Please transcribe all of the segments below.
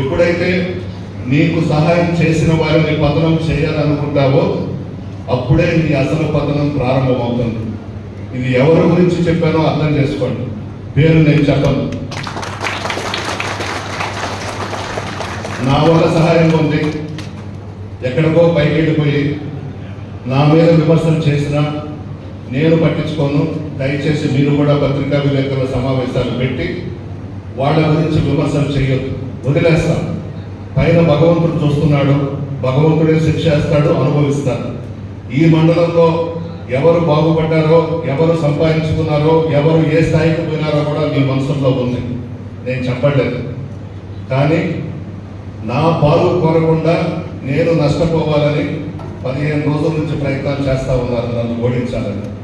ఎప్పుడైతే నీకు సహాయం చేసిన వారిని పతనం చేయాలనుకుంటావో అప్పుడే నీ అసలు పతనం ప్రారంభమవుతుంది. ఇది ఎవరి గురించి చెప్పానో అర్థం చేసుకోండి. పేరు నేను చెప్పను. నా వల్ల సహాయం ఉంది ఎక్కడికో పైకి వెళ్ళిపోయి నా మీద విమర్శలు చేసినా నేను పట్టించుకోను. దయచేసి మీరు కూడా పత్రికా విలేకరుల సమావేశాలు పెట్టి వాళ్ళ గురించి విమర్శలు చేయొద్దు. వదిలేస్తాం. పైన భగవంతుడు చూస్తున్నాడు భగవంతుడే శిక్షేస్తాడు అనుభవిస్తాడు. ఈ మండలంలో ఎవరు బాగుపడ్డారో ఎవరు సంపాదించుకున్నారో ఎవరు ఏ స్థాయికి పోయినారో కూడా మీ మనసులో ఉంది. నేను చెప్పలేదు. కానీ నా పాలు కోరకుండా నేను నష్టపోవాలని పదిహేను రోజుల నుంచి ప్రయత్నాలు చేస్తూ ఉన్నారు. నన్ను ఓడించాలని.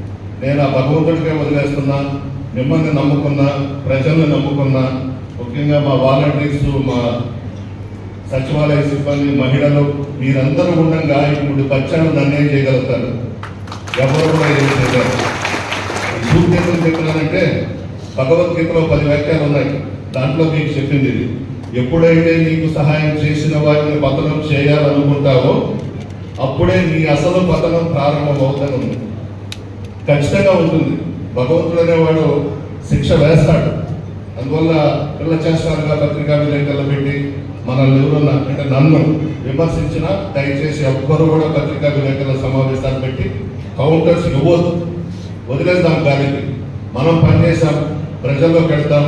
నేను ఆ భగవంతుడికే వదిలేస్తున్నా మిమ్మల్ని నమ్ముకున్నా ప్రజలను నమ్ముకున్నా ముఖ్యంగా మా వాలంటీర్స్ మా సచివాలయ సిబ్బంది మహిళలు మీరందరూ ఉండగా ఇప్పుడు బచ్చాను నన్నేం చేయగలుగుతారు. ఎవరు కూడా ఏం చేయగలరు సూక్తిని చెప్పినానంటే భగవద్గీతలో పది వ్యాఖ్యలు ఉన్నాయి. దాంట్లో మీకు చెప్పింది ఇది. ఎప్పుడైతే నీకు సహాయం చేసిన వారిని పతనం చేయాలనుకుంటావో అప్పుడే నీ అసలు పతనం ప్రారంభమవుతాను. ఉంది ఖచ్చితంగా ఉంటుంది. భగవంతుడు అనేవాడు శిక్ష వేస్తాడు. అందువల్ల పిల్ల చేస్తారుగా పత్రికా విలేకరులు పెట్టి మనల్ని ఎవరన్నా అంటే నన్ను విమర్శించిన దయచేసి ఒక్కరు కూడా పత్రికా విలేకరుల సమావేశాలు పెట్టి కౌంటర్స్ ఇవ్వద్దు. వదిలేద్దాం గాలికి. మనం పనిచేసాం ప్రజల్లో పెడతాం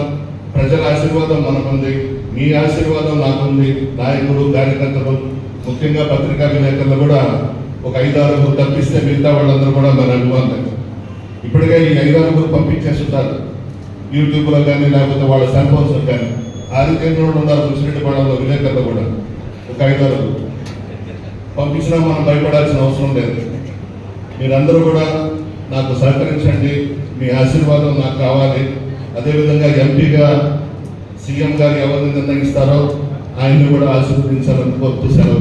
ప్రజల ఆశీర్వాదం మనకుంది మీ ఆశీర్వాదం నాకుంది నాయకులు కార్యకర్తలు ముఖ్యంగా పత్రికా విలేకరులు కూడా ఒక ఐదారుగురు తప్పిస్తే మిగతా వాళ్ళందరూ కూడా మన అనుమానం ఇప్పటికే ఈ ఐదారుగురు పంపించేస్తుంటారు యూట్యూబ్లో కానీ లేకపోతే వాళ్ళ సెల్ ఫోన్స్ కానీ ఆదిత్యంలో ఉన్నారు మున్సిపాలిటీ విలేకరులు కూడా ఒక ఐదారు. పంపించినా మనం భయపడాల్సిన అవసరం లేదు. మీరందరూ కూడా నాకు సహకరించండి. మీ ఆశీర్వాదం నాకు కావాలి. అదేవిధంగా ఎంపీగా సీఎం గారు ఎవరిని నిర్ణయిస్తారో ఆయన్ని కూడా ఆశీర్వదించాలని కోరుతూ సెలవు